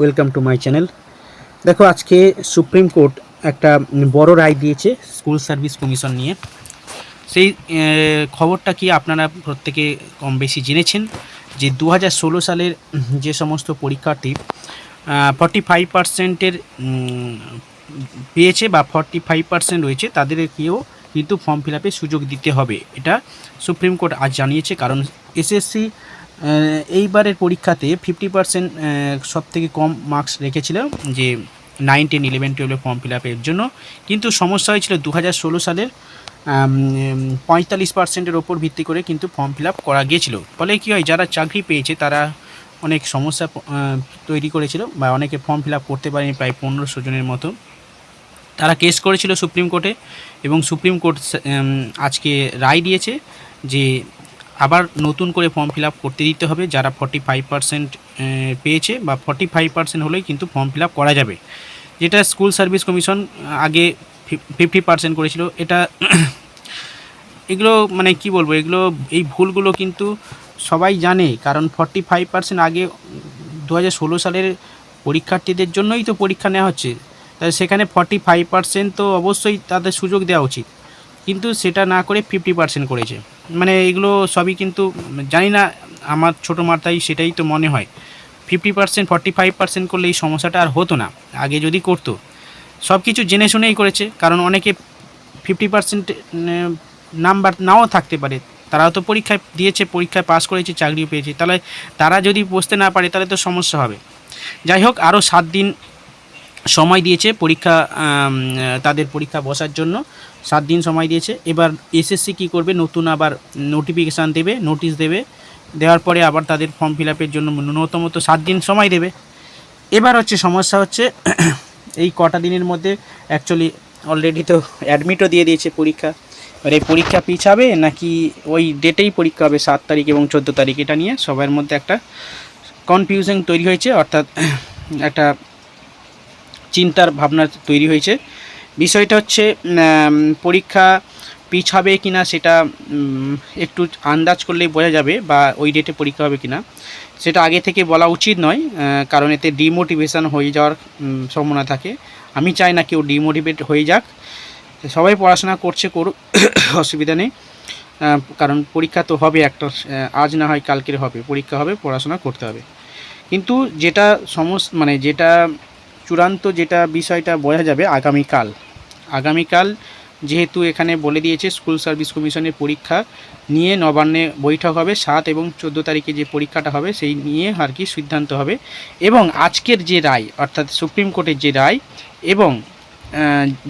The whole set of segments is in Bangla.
ওয়েলকাম টু মাই চ্যানেল দেখো, আজকে সুপ্রিম কোর্ট একটা বড় রায় দিয়েছে স্কুল সার্ভিস কমিশন নিয়ে। সেই খবরটা কি আপনারা প্রত্যেকে কম বেশি জেনেছেন? যে দু সালের যে সমস্ত পরীক্ষার্থী ফর্টি ফাইভ পার্সেন্টের পেয়েছে বা ফর্টি ফাইভ পার্সেন্ট রয়েছে, তাদেরকেও কিন্তু ফর্ম ফিল সুযোগ দিতে হবে। এটা সুপ্রিম কোর্ট আজ জানিয়েছে, কারণ এসএসসি এইবারের পরীক্ষাতে ফিফটি পার্সেন্ট সব থেকে কম মার্কস রেখেছিল যে নাইন টেন ইলেভেন টুয়েলভে ফর্ম ফিল আপের জন্য। কিন্তু সমস্যা হয়েছিল দু হাজার ষোলো সালের পঁয়তাল্লিশ পার্সেন্টের ওপর ভিত্তি করে কিন্তু ফর্ম ফিল আপ করা গিয়েছিল। ফলে কী হয়, যারা চাকরি পেয়েছে তারা অনেক সমস্যা তৈরি করেছিল বা অনেকে ফর্ম ফিল আপ করতে পারেনি প্রায় পনেরোশো জনের মতো। তারা কেস করেছিল সুপ্রিম কোর্টে এবং সুপ্রিম কোর্ট আজকে রায় দিয়েছে যে আবার নতুন করে ফর্ম ফিল করতে দিতে হবে, যারা ফর্টি ফাইভ পার্সেন্ট পেয়েছে বা ফর্টি ফাইভ পার্সেন্ট হলেই কিন্তু ফর্ম ফিল করা যাবে। যেটা স্কুল সার্ভিস কমিশন আগে ফিফটি পার্সেন্ট করেছিল, এটা এগুলো মানে কি বলব, এগুলো, এই ভুলগুলো কিন্তু সবাই জানে, কারণ ফর্টি ফাইভ পার্সেন্ট আগে দু হাজার ষোলো সালের পরীক্ষার্থীদের জন্যই তো পরীক্ষা নেওয়া হচ্ছে। তাই সেখানে ফর্টি ফাইভ পার্সেন্ট তো অবশ্যই তাদের সুযোগ দেওয়া উচিত। কিন্তু সেটা না করে ফিফটি পার্সেন্ট করেছে। মানে এগুলো সবই কিন্তু জানি না, আমার ছোটো মাথায় সেটাই তো মনে হয়। Fifty percent forty five percent করলে এই সমস্যাটা আর হতো না, আগে যদি করতো। সব কিছু জেনে শুনেই করেছে, কারণ অনেকে ফিফটি পার্সেন্ট নাম্বার নাও থাকতে পারে। তারাও তো পরীক্ষায় দিয়েছে, পরীক্ষায় পাস করেছে, চাকরিও পেয়েছে। তাহলে তারা যদি বসতে না পারে, তাহলে তো সমস্যা হবে। যাই হোক, আরও সাত দিন সময় দিয়েছে পরীক্ষা তাদের পরীক্ষা বসার জন্য। সাত দিন সময় দিয়েছে। এবার এসএসসি কী করবে? নতুন আবার নোটিফিকেশান দেবে নোটিশ দেবে। দেওয়ার পরে আবার তাদের ফর্ম ফিল জন্য ন্যূনতম তো সাত দিন সময় দেবে। এবার হচ্ছে সমস্যা হচ্ছে, এই কটা দিনের মধ্যে অ্যাকচুয়ালি অলরেডি তো অ্যাডমিটও দিয়ে দিয়েছে পরীক্ষা। এবার এই পরীক্ষা পিছাবে নাকি ওই ডেটেই পরীক্ষা হবে সাত তারিখ এবং চোদ্দ তারিখ? এটা নিয়ে সবার মধ্যে একটা কনফিউশন তৈরি হয়েছে। অর্থাৎ একটা চিন্তার ভাবনা তৈরি হয়েছে। বিষয়টা হচ্ছে পরীক্ষা পিছাবে কি না সেটা একটু আন্দাজ করলেই বোঝা যাবে বা ওই ডেটে পরীক্ষা হবে কি না সেটা আগে থেকে বলা উচিত নয় কারণ এতে ডিমোটিভেশন হয়ে যাওয়ার সম্ভাবনা থাকে। আমি চাই না কেউ ডিমোটিভেট হয়ে যাক। সবাই পড়াশোনা করছে, করুক, অসুবিধা নেই। কারণ পরীক্ষা তো হবে একটা আজ না হয় কালকের হবে। পরীক্ষা হবে, পড়াশোনা করতে হবে। কিন্তু যেটা সমস মানে যেটা চূড়ান্ত যেটা বিষয়টা বোঝা যাবে আগামীকাল। আগামীকাল যেহেতু এখানে বলে দিয়েছে স্কুল সার্ভিস কমিশনের পরীক্ষা নিয়ে নবান্নে বৈঠক হবে, সাত এবং চোদ্দ তারিখে যে পরীক্ষাটা হবে সেই নিয়ে আর কি সিদ্ধান্ত হবে। এবং আজকের যে রায়, অর্থাৎ সুপ্রিম কোর্টের যে রায় এবং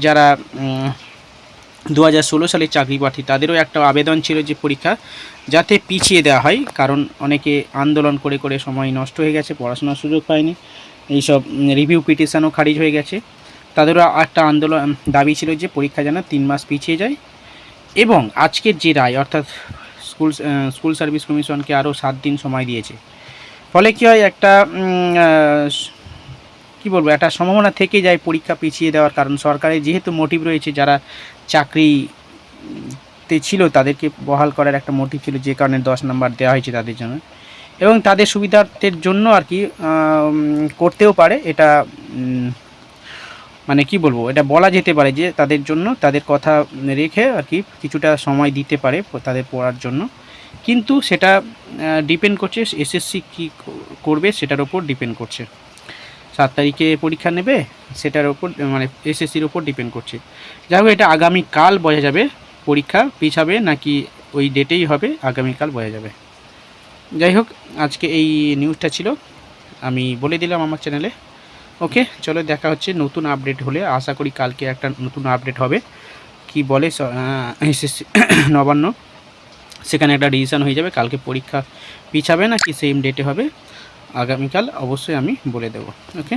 যারা দু সালের চাকরি প্রার্থী, তাদেরও একটা আবেদন ছিল যে পরীক্ষা যাতে পিছিয়ে দেওয়া হয়। কারণ অনেকে আন্দোলন করে করে সময় নষ্ট হয়ে গেছে, পড়াশোনার সুযোগ পায়নি। এইসব রিভিউ পিটিশনও খারিজ হয়ে গেছে। তাদেরও একটা আন্দোলন দাবি ছিল যে পরীক্ষা যেন তিন মাস পিছিয়ে যায়। এবং আজকের যে রায়, অর্থাৎ স্কুল স্কুল সার্ভিস কমিশনকে আরও সাত দিন সময় দিয়েছে। ফলে কী হয়, একটা কি বলব, একটা সম্ভাবনা থেকে যায় পরীক্ষা পিছিয়ে দেওয়ার কারণ। সরকারের যেহেতু মোটিভ রয়েছে, যারা চাকরি তে ছিল, তাদেরকে বহাল করার একটা মোটিভ ছিল, যে কারণে দশ নম্বর দেওয়া হয়েছে তাদের জন্য। এবং তাদের সুবিধার্থের জন্য আর কি করতেও পারে। এটা মানে কি বলব, এটা বলা যেতে পারে যে তাদের জন্য, তাদের কথা রেখে আর কি কিছুটা সময় দিতে পারে তাদের পড়ার জন্য। কিন্তু সেটা ডিপেন্ড করছে এসএসসি কী করবে সেটার ওপর ডিপেন্ড করছে। সাত তারিখে পরীক্ষা নেবে, সেটার ওপর মানে এসএসসির ওপর ডিপেন্ড করছে। যাই হোক, এটা আগামীকাল বোঝা যাবে, পরীক্ষা পিছাবে নাকি ওই ডেটেই হবে, আগামীকাল বোঝা যাবে। যাই হোক, আজকে এই নিউজটা ছিল। আমি বলে দিলাম আমার চ্যানেলে ওকে চলো দেখা হচ্ছে নতুন আপডেট হলে। আশা করি কালকে একটা নতুন আপডেট হবে। কি বলে এসএসসি নবান্ন। সেখানে একটা ডিসিশান হয়ে যাবে। কালকে পরীক্ষা পিছাবে না কি সেম ডেটে হবে। আগামীকাল অবশ্যই আমি বলে দেব। ওকে